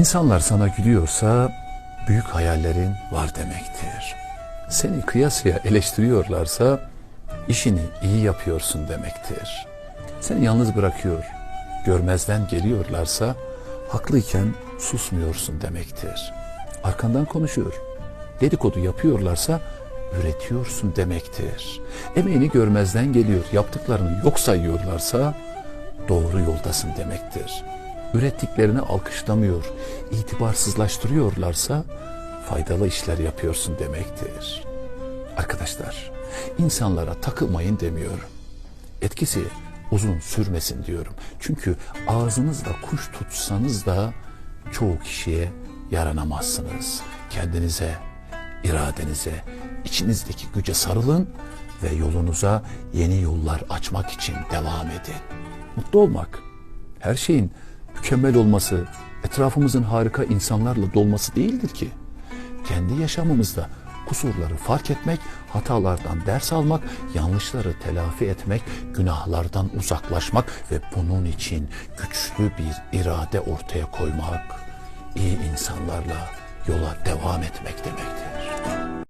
İnsanlar sana gülüyorsa büyük hayallerin var demektir. Seni kıyasıya eleştiriyorlarsa işini iyi yapıyorsun demektir. Seni yalnız bırakıyor, görmezden geliyorlarsa haklıyken susmuyorsun demektir. Arkandan konuşuyor, dedikodu yapıyorlarsa üretiyorsun demektir. Emeğini görmezden geliyor, yaptıklarını yok sayıyorlarsa doğru yoldasın demektir. Ürettiklerini alkışlamıyor, itibarsızlaştırıyorlarsa faydalı işler yapıyorsun demektir. Arkadaşlar, insanlara takılmayın demiyorum. Etkisi uzun sürmesin diyorum. Çünkü ağzınızla kuş tutsanız da çoğu kişiye yaranamazsınız. Kendinize, iradenize, içinizdeki güce sarılın ve yolunuza yeni yollar açmak için devam edin. Mutlu olmak, her şeyin mükemmel olması, etrafımızın harika insanlarla dolması değildir ki. Kendi yaşamımızda kusurları fark etmek, hatalardan ders almak, yanlışları telafi etmek, günahlardan uzaklaşmak ve bunun için güçlü bir irade ortaya koymak, iyi insanlarla yola devam etmek demektir.